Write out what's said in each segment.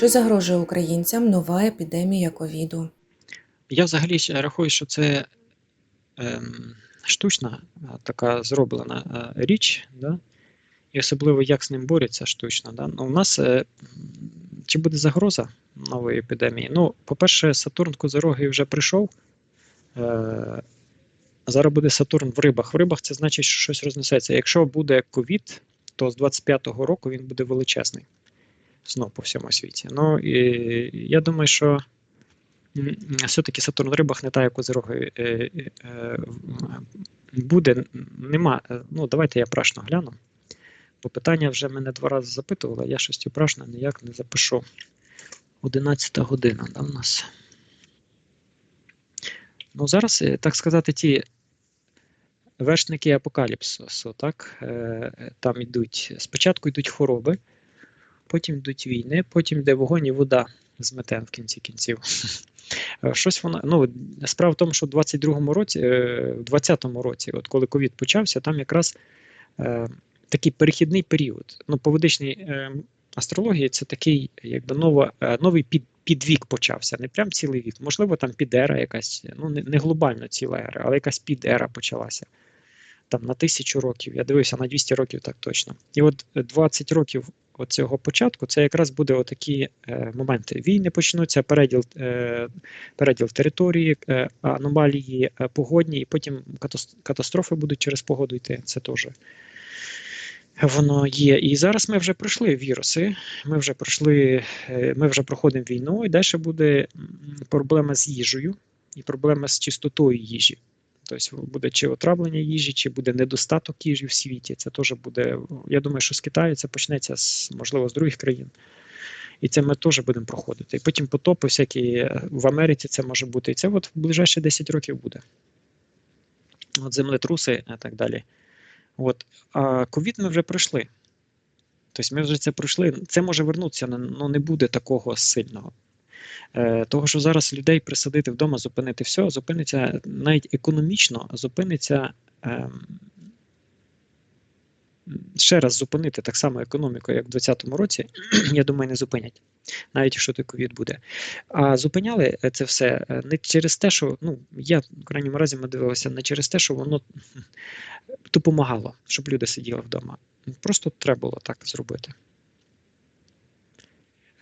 Чи загрожує українцям нова епідемія ковіду? Я взагалі рахую, що це ем, штучна така зроблена е, річ, да? і особливо як з ним борються штучно. Да? Ну, у нас е, чи буде загроза нової епідемії? Ну, по-перше, Сатурн Козороги вже прийшов. Е, зараз буде Сатурн в рибах. В рибах це значить, що щось рознесеться. Якщо буде ковід, то з 25-го року він буде величезний. Знов по всьому світі. Ну і я думаю, що все-таки Сатурн в рибах не та, як Козироги е, е, е, буде. Нема. Ну, давайте я прашно гляну. Бо питання вже мене два рази запитували, я щось прашно ніяк не запишу. 11 година, да, в нас. Ну, зараз, так сказати, ті вершники апокаліпсису, так? Там йдуть, спочатку йдуть хвороби, потім йдуть війни, потім йде вогонь і вода змете в кінці кінців. Е, Щось воно, ну, справа в тому, що в 22-му році, е, в 20-му році, от коли ковід почався, там якраз е, такий перехідний період. Ну, по ведичній е, астрології це такий, якби нова, е, новий під, підвік почався, не прям цілий вік. Можливо, там підера якась, ну не, не глобально ціла ера, але якась підера почалася. Там на тисячу років, я дивився на 200 років так точно. І от е, 20 років цього початку це якраз буде отакі е, моменти. Війни почнуться, переділ, е, переділ території, е, аномалії е, погодні, і потім катас- катастрофи будуть через погоду йти. Це теж воно є. І зараз ми вже пройшли віруси, ми вже пройшли, е, ми вже проходимо війну, і далі буде проблема з їжею і проблема з чистотою їжі. Тобто буде чи отравлення їжі, чи буде недостаток їжі в світі. Це теж буде. Я думаю, що з Китаю це почнеться з можливо з других країн. І це ми теж будемо проходити. І потім потопи всякі е, в Америці це може бути. І це от в ближайші 10 років буде. От землетруси і так далі. От. А ковід ми вже пройшли. Тобто ми вже це пройшли. Це може вернутися, але не буде такого сильного. Е, того, що зараз людей присадити вдома, зупинити все, зупиниться навіть економічно, зупиниться ем, ще раз зупинити так само економіку, як в 2020 році, я думаю, не зупинять, навіть якщо той ковід буде. А зупиняли е, це все е, не через те, що ну я в крайньому разі ми дивилися не через те, що воно допомагало, щоб люди сиділи вдома. Просто треба було так зробити.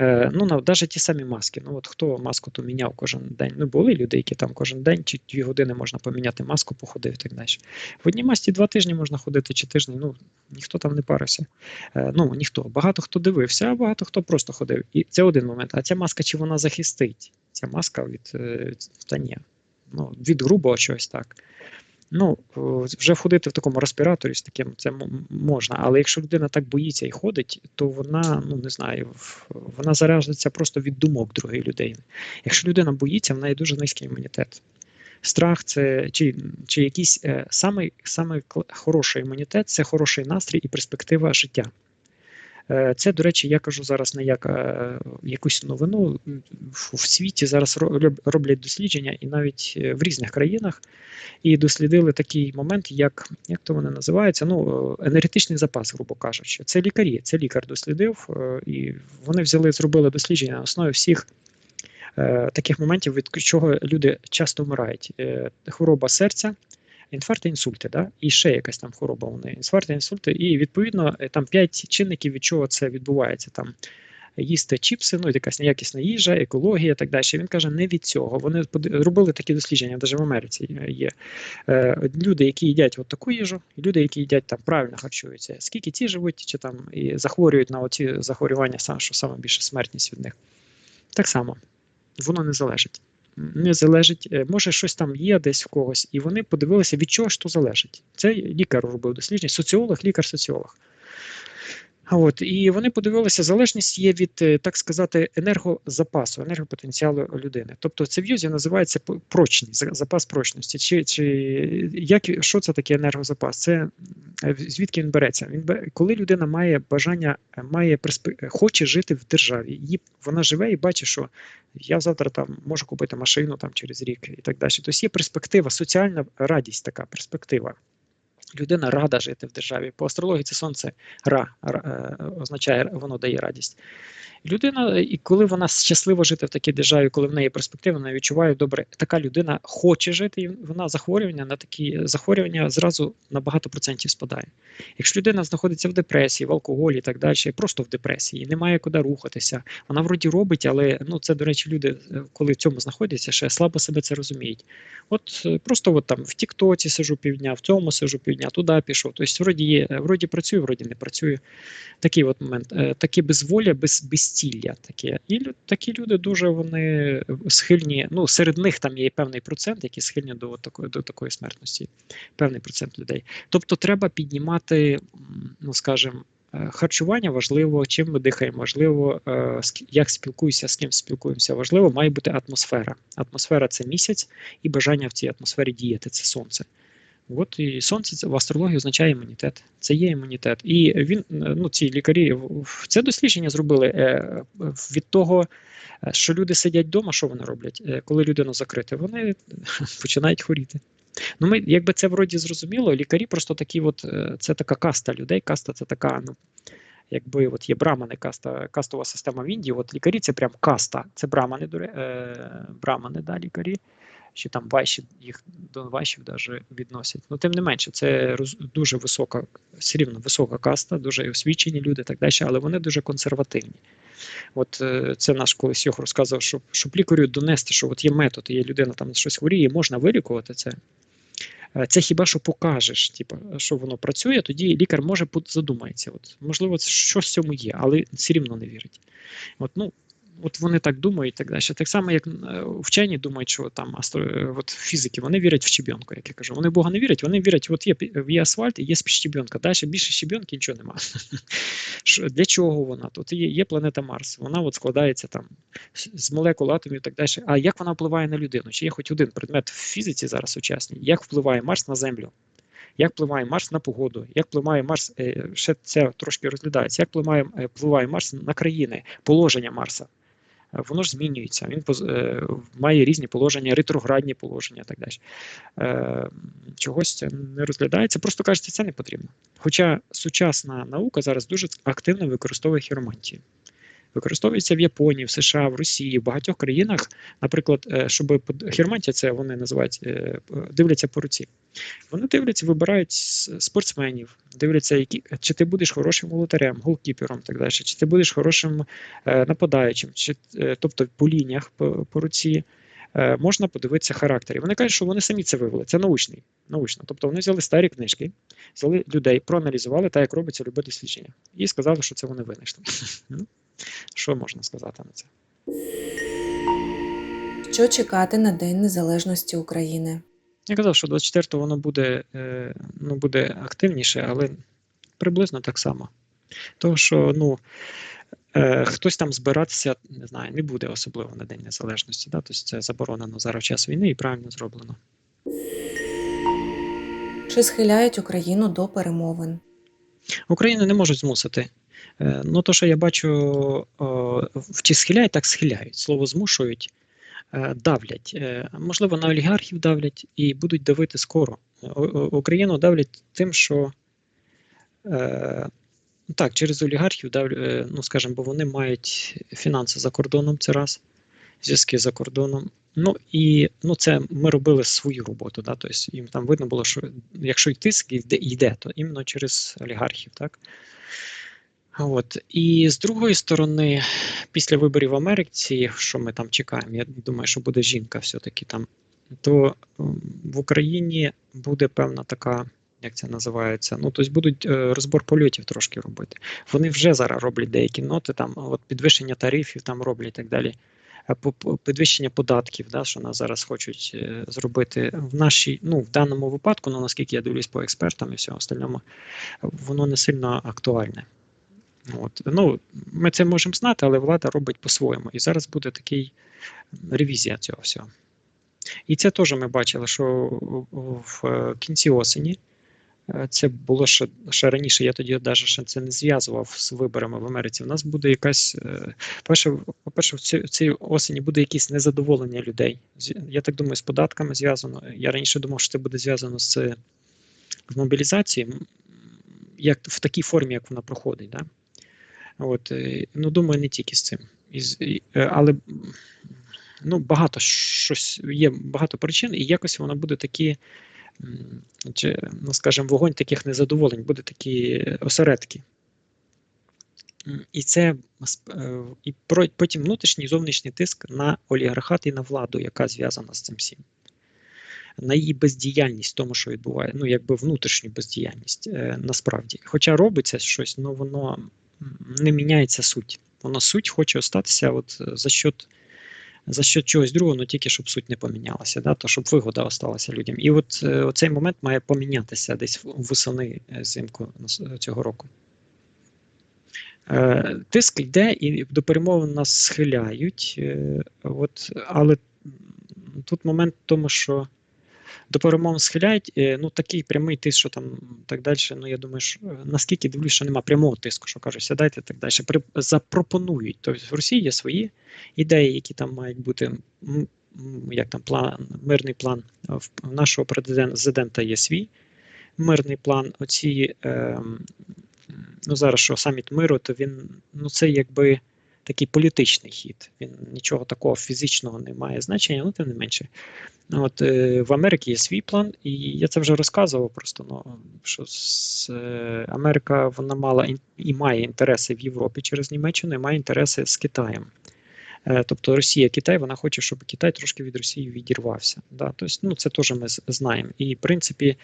Е, ну, навіть ті самі маски. Ну, от хто маску то міняв кожен день. Ну, були люди, які там кожен день чи дві години можна поміняти маску, походив і так далі. В одній масці два тижні можна ходити чи тижні, ну ніхто там не парився. Е, ну, ніхто. Багато хто дивився, а багато хто просто ходив. І це один момент. А ця маска, чи вона захистить? Ця маска від е, та ні. Ну, від грубого чогось так. Ну, вже входити в такому респіраторі з таким це можна. Але якщо людина так боїться і ходить, то вона, ну не знаю, вона заражиться просто від думок другої людини. Якщо людина боїться, в неї дуже низький імунітет. Страх це чи, чи якийсь е, самий, самий хороший імунітет це хороший настрій і перспектива життя. Е, Це, до речі, я кажу зараз не як е, якусь новину. В, світі зараз роб- роблять дослідження, і навіть е, в різних країнах, і дослідили такий момент, як, як то вони називаються? Ну, енергетичний запас, грубо кажучи. Це лікарі, це лікар дослідив, і вони взяли, зробили дослідження на основі всіх таких моментів, від чого люди часто вмирають. Хвороба серця, інфаркти, інсульти, да? і ще якась там хвороба вони, інфаркти, інсульти, і відповідно е, там 5 чинників, від чого це відбувається. Там їсти чіпси, ну якась неякісна їжа, екологія і так далі. Він каже, не від цього. Вони робили такі дослідження, навіть в Америці е, є. Е, люди, які їдять от таку їжу, і люди, які їдять там правильно харчуються. Скільки ті живуть, чи там і захворюють на оці захворювання, що саме більше смертність від них. Так само, воно не залежить. Не залежить, е, може, щось там є десь в когось, і вони подивилися, від чого ж то залежить. Це лікар робив дослідження, соціолог, лікар-соціолог. От, і вони подивилися, залежність є від, е, так сказати, енергозапасу, енергопотенціалу людини. Тобто це в юзі називається прочність, запас прочності. Чи, чи як, що це таке енергозапас? Це е, звідки він береться? Він коли людина має бажання, е, має е, хоче жити в державі, її, вона живе і бачить, що я завтра там можу купити машину там через рік і так далі. Тобто є перспектива, соціальна радість, така перспектива. Людина рада жити в державі. По астрології це сонце ра, ра е, означає, воно дає радість. Людина, і коли вона щаслива жити в такій державі, коли в неї перспектива, вона відчуває добре, така людина хоче жити, і вона захворювання на такі захворювання зразу на багато процентів спадає. Якщо людина знаходиться в депресії, в алкоголі і так далі, просто в депресії, немає куди рухатися, вона вроді робить, але ну це, до речі, люди, е, коли в цьому знаходяться, ще слабо себе це розуміють. От е, просто от там в Тіктоці сижу півдня, в цьому сижу півдня, туди пішов. Тобто, вроді є, е, вроді працюю, вроді не працюю. Такий от момент, Е, таке безволля, без, безцілля таке. І такі люди дуже вони схильні. Ну, серед них там є певний процент, які схильні до такої, до такої смертності. Певний процент людей. Тобто, треба піднімати, ну скажімо, е, харчування важливо, чим ми дихаємо, важливо, як спілкуюся, з ким спілкуємося. Важливо, має бути атмосфера. Атмосфера це місяць, і бажання в цій атмосфері діяти це сонце. От і сонце в астрології означає імунітет. Це є імунітет. І він, е, ну ці лікарі, це дослідження зробили е, від того, е, що люди сидять вдома, що вони роблять, коли людину закрити, вони починають хворіти. Ну, ми, якби це вроді зрозуміло, лікарі просто такі, от це така каста людей. Каста це така, ну якби от є брамани, каста, кастова система в Індії. От лікарі це прям каста. Це брамани, брамани, да, лікарі. Чи там вайші, їх до вайшів даже відносять. Ну, тим не менше, це роз- дуже висока, все рівно висока каста, дуже освічені люди, так далі, але вони дуже консервативні. От е, це наш колись Йох розказував, щоб, щоб лікарю донести, що от є метод, є людина там щось хворіє, можна вилікувати це. Е, Це хіба що покажеш, типу, що воно працює, тоді лікар може задумається. От, можливо, щось в цьому є, але все рівно не вірить. От, ну, от вони так думають, і так далі. Так само, як е, вчені думають, що там астро, е, от фізики, вони вірять в щебенку, як я кажу. Вони в Бога не вірять, вони вірять, от є, є асфальт і є щебенка. Далі більше щебенки нічого немає. Що- Для чого вона? Тут є, є планета Марс. Вона от складається там з- молекул атомів і так далі. А як вона впливає на людину? Чи є хоч один предмет в фізиці зараз сучасній? Як впливає Марс на Землю? Як впливає Марс на погоду? Як впливає Марс, е, ще це трошки розглядається, як впливає, впливає Марс на країни, положення Марса? Воно ж змінюється. Він е, має різні положення, ретроградні положення і так далі. Е, чогось це не розглядається, просто кажеться, це не потрібно. Хоча сучасна наука зараз дуже активно використовує хіромантію. Використовується в Японії, в США, в Росії, в багатьох країнах, наприклад, е, щоб под- це вони називають е, дивляться по руці. Вони дивляться, вибирають спортсменів, дивляться, які, чи ти будеш хорошим волотарем, голкіпером, так далі, чи ти будеш хорошим е, нападаючим, чи, тобто по лініях по, по руці. Можна подивитися характер. І вони кажуть, що вони самі це вивели. Це научний. научно. Тобто вони взяли старі книжки, взяли людей, проаналізували так, як робиться любе дослідження, і сказали, що це вони винайшли. Що можна сказати на це? Що чекати на День Незалежності України? Я казав, що 24-го воно буде, е, ну, буде активніше, але приблизно так само. Тому що ну, е, хтось там збиратися, не знаю, не буде особливо на День Незалежності. Да? Тобто це заборонено зараз в час війни і правильно зроблено. Чи схиляють Україну до перемовин? Україну не можуть змусити. Е, Ну, то, що я бачу, чи схиляють, так схиляють. Слово змушують, е, давлять. Е, Можливо, на олігархів давлять і будуть давити скоро. Україну давлять тим, що так, через олігархів давлять, ну, скажімо, бо вони мають фінанси за кордоном, це раз, зв'язки за кордоном. Ну і ну, це ми робили свою роботу. Да? Тобто їм там видно було, що якщо й тиск йде, йде, то іменно через олігархів, так? От. І з другої сторони, після виборів в Америці, що ми там чекаємо, я думаю, що буде жінка все-таки там, то в Україні буде певна така, як це називається, ну, тобто будуть е, розбор польотів трошки робити. Вони вже зараз роблять деякі ноти, там, от підвищення тарифів там роблять і так далі. Підвищення податків, да, що нас зараз хочуть е, зробити в нашій, ну в даному випадку, ну наскільки я дивлюсь по експертам і всьому остальному, воно не сильно актуальне. От. Ну, ми це можемо знати, але влада робить по-своєму. І зараз буде такий ревізія цього всього. І це теж ми бачили, що в е, кінці осені е, це було ще, ще раніше, я тоді навіть ще це не зв'язував з виборами в Америці. У нас буде якась, е, перше, по-перше, в цій, осені буде якесь незадоволення людей. Я так думаю, з податками зв'язано. Я раніше думав, що це буде зв'язано з з мобілізацією, як в такій формі, як вона проходить. Да? От, е, ну, думаю, не тільки з цим. Із, е, але ну, багато щось є багато причин, і якось воно буде такі, чи, ну, скажімо, вогонь таких незадоволень, буде такі осередки. І це е, і потім внутрішній зовнішній тиск на олігархат і на владу, яка зв'язана з цим всім. На її бездіяльність, тому, що відбуває, ну якби внутрішню бездіяльність е, насправді. Хоча робиться щось, але воно м, не міняється суть. Воно суть хоче остатися от е, за счет, за счет чогось другого, ну тільки щоб суть не помінялася, да? то щоб вигода осталася людям. І от е, оцей момент має помінятися десь восени е, взимку нас- цього року. Е, Тиск йде і до перемовин нас схиляють. е, От, але тут момент в тому, що до перемовин схиляють, е, ну такий прямий тиск, що там так далі. Ну я думаю, що е, наскільки дивлюсь, що нема прямого тиску, що кажуть, сядайте і так далі. При, запропонують. Тобто в Росії є свої ідеї, які там мають бути. Як там план, мирний план в нашого президента, є свій мирний план. Оці ем, ну зараз що саміт миру, то він ну це якби такий політичний хід. Він нічого такого фізичного не має значення, ну тим не менше. От е, в Америці є свій план, і я це вже розказував просто. Ну що з, е, Америка вона мала ін- і має інтереси в Європі через Німеччину, і має інтереси з Китаєм. Е, Тобто Росія, Китай, вона хоче, щоб Китай трошки від Росії відірвався. Да? Тобто, ну, це теж ми знаємо. І в принципі,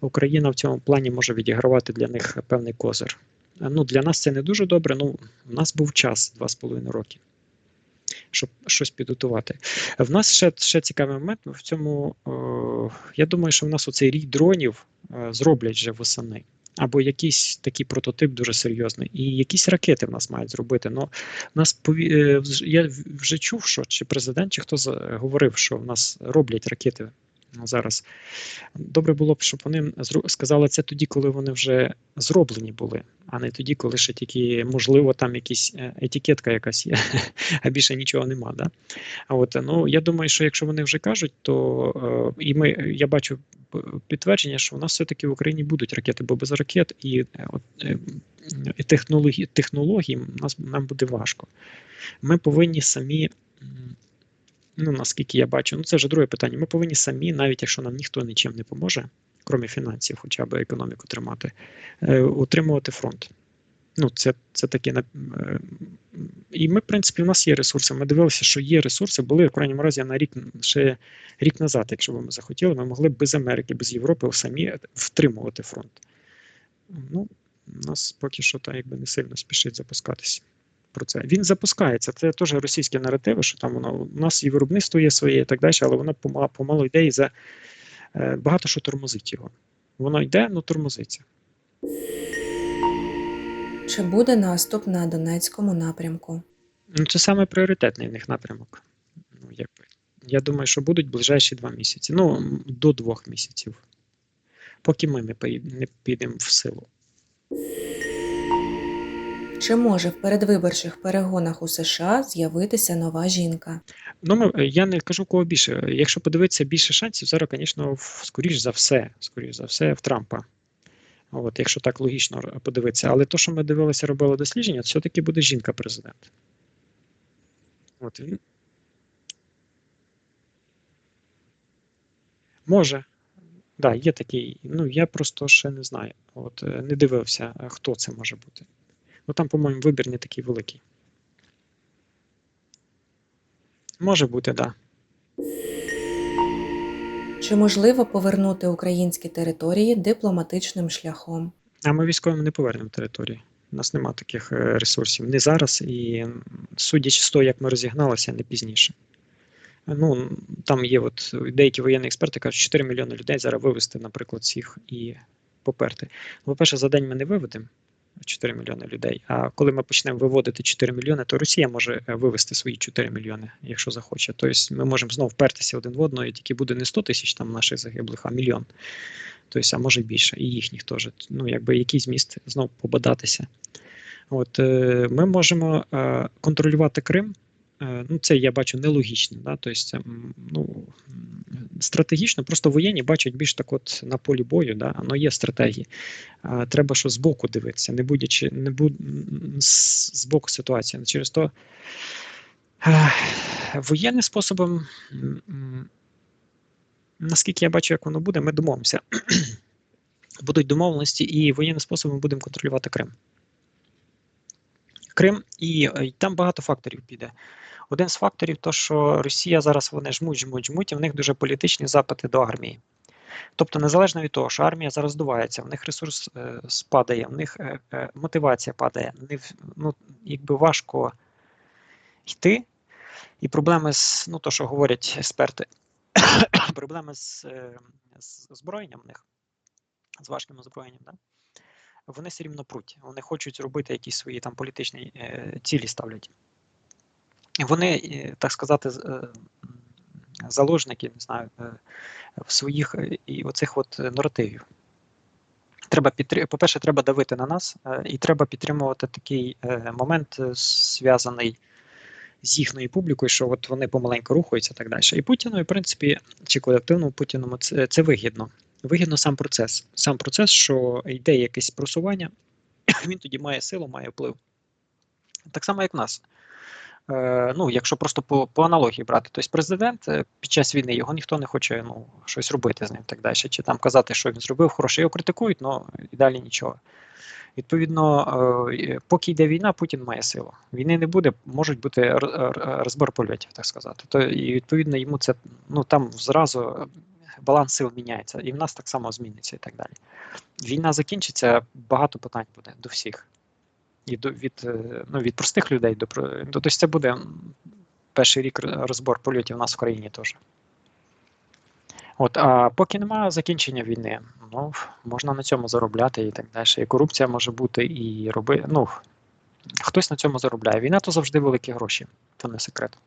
Україна в цьому плані може відігравати для них певний козир. Е, Ну, для нас це не дуже добре. Ну, у нас був час два з половиною роки, щоб щось підготувати. В нас ще, ще цікавий момент. В цьому о, я думаю, що в нас оцей рій дронів е, зроблять вже восени. Або якийсь такий прототип дуже серйозний, і якісь ракети в нас мають зробити. Ну, нас пові... е, я вже чув, що чи президент, чи хто говорив, що в нас роблять ракети зараз. Добре було б, щоб вони сказали це тоді, коли вони вже зроблені були, а не тоді, коли ще тільки, можливо, там якісь е, етикетка якась є, а більше нічого нема. Да? А от, ну, я думаю, що якщо вони вже кажуть, то е, і ми, я бачу підтвердження, що у нас все-таки в Україні будуть ракети, бо без ракет і, е, е, і технології, технології нас, нам буде важко. Ми повинні самі. Ну, наскільки я бачу, ну це вже друге питання. Ми повинні самі, навіть якщо нам ніхто нічим не поможе, крім фінансів, хоча б економіку тримати, е, утримувати фронт. Ну, це, це таке е, і ми, в принципі, у нас є ресурси. Ми дивилися, що є ресурси. Були в крайньому разі на рік ще рік назад, якщо б ми захотіли, ми могли б без Америки, без Європи самі втримувати фронт. Ну, нас поки що так якби не сильно спішить запускатися. Про це він запускається. Це теж російські наративи, що там воно у нас і виробництво є своє, і так далі, але воно пома- помалу йде і за е, багато що тормозить його. Воно йде, ну тормозиться. Чи буде наступ на Донецькому напрямку? Ну, це саме пріоритетний в них напрямок. Ну, якби. Я думаю, що будуть ближайші два місяці. Ну, до двох місяців. Поки ми не підемо в силу. Чи може в передвиборчих перегонах у США з'явитися нова жінка? Ну, я не кажу кого більше. Якщо подивитися більше шансів, зараз, звісно, скоріш за все, скоріш за все, в Трампа. От, якщо так логічно подивитися. Але то, що ми дивилися, робили дослідження, все-таки буде жінка-президент. От він може. Да, є такий. Ну, я просто ще не знаю. От, е, не дивився, е, хто це може бути. Ну там, по-моєму, вибір не такий великий. Може бути, так. Да. Чи можливо повернути українські території дипломатичним шляхом? А ми військовим не повернемо території. У нас нема таких е, ресурсів не зараз, і судячи з того, як ми розігналися, не пізніше. Ну, там є от деякі воєнні експерти кажуть, 4 мільйони людей зараз вивезти, наприклад, всіх і поперти. По-перше, за день ми не виведемо 4 мільйони людей. А коли ми почнемо виводити 4 мільйони, то Росія може е, вивести свої 4 мільйони, якщо захоче. Тобто ми можемо знову впертися один в одного, і тільки буде не 100 тисяч там наших загиблих, а мільйон. Тобто, а може більше, і їхніх теж. Ну, якби який зміст знову побадатися. От е, ми можемо е, контролювати Крим. Е, ну, це я бачу нелогічно. Да? Тобто, ну, стратегічно, просто воєнні бачать більш так от на полі бою, да, воно є стратегії. Треба що збоку дивитися, не будячи, не буд, з з боку ситуація. Через то е, воєнним способом, наскільки я бачу, як воно буде, ми домовимося. Будуть домовленості, і воєнним способом будемо контролювати Крим. Крим, і, е, там багато факторів піде. Один з факторів то, що Росія зараз вони жмуть, жмуть, жмуть, і в них дуже політичні запити до армії. Тобто, незалежно від того, що армія зараз здувається, в них ресурс е, спадає, в них е, е, мотивація падає, не, ну, якби важко йти. І проблеми з, ну, то, що говорять експерти, проблеми з, е, з озброєнням в них, з важким озброєнням, да? Вони все рівно пруть. Вони хочуть робити якісь свої там політичні е, цілі ставлять. Вони, е, так сказати, е, заложники, не знаю, своїх і оцих от наративів. Треба підтри... По-перше, треба давити на нас, і треба підтримувати такий момент, зв'язаний з їхньою публікою, що от вони помаленьку рухаються і так далі. І Путіну, в принципі, чи колективному Путіному це, це вигідно. Вигідно сам процес. Сам процес, що йде якесь просування, він тоді має силу, має вплив. Так само, як в нас. Е, ну, якщо просто по, по аналогії брати, тобто президент е, під час війни його ніхто не хоче ну, щось робити з ним так далі, чи там казати, що він зробив хороше, його критикують, але і далі нічого. Відповідно, е, поки йде війна, Путін має силу. Війни не буде, можуть бути розбор польотів, так сказати. То і відповідно йому це ну там зразу баланс сил міняється, і в нас так само зміниться і так далі. Війна закінчиться, багато питань буде до всіх. І до від, е, ну, від простих людей до тобто це буде перший рік розбор польотів у нас в країні теж. От, а поки немає закінчення війни, ну можна на цьому заробляти і так далі. І корупція може бути, і роби. Ну хтось на цьому заробляє. Війна то завжди великі гроші, то не секрет.